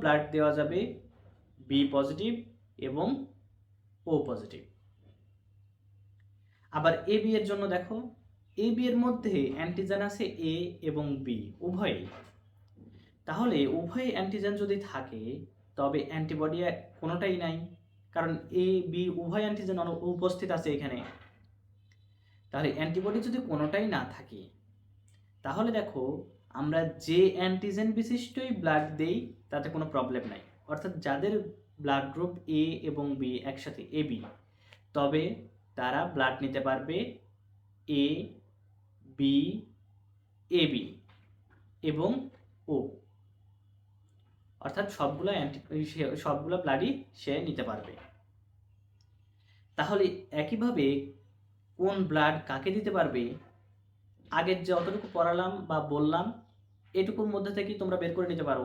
Blood দেওয়া যাবে B positive এবং ও পজিটিভ আবার এ বি এর জন্য দেখো এ বি এর মধ্যে অ্যান্টিজেন আছে এ এবং বি উভয়ই। তাহলে উভয় অ্যান্টিজেন যদি থাকে, তবে অ্যান্টিবডি কোনোটাই নাই, কারণ এ বি উভয় অ্যান্টিজেন উপস্থিত আছে এখানে। তাহলে অ্যান্টিবডি যদি কোনোটাই না থাকে, তাহলে দেখো আমরা যে অ্যান্টিজেন বিশিষ্টই ব্লাড দেই, তাতে কোনো প্রবলেম নাই। অর্থাৎ যাদের ব্লাড গ্রুপ এ এবং বি একসাথে এ বি তবে তারা ব্লাড নিতে পারবে এ বি এ বি এবং ও অর্থাৎ সবগুলো অ্যান্টি সবগুলো ব্লাডই সে নিতে পারবে। তাহলে একইভাবে কোন ব্লাড কাকে দিতে পারবে? আগের যতটুকু পড়ালাম বা বললাম এটুকুর মধ্যে থেকেই তোমরা বের করে নিতে পারো।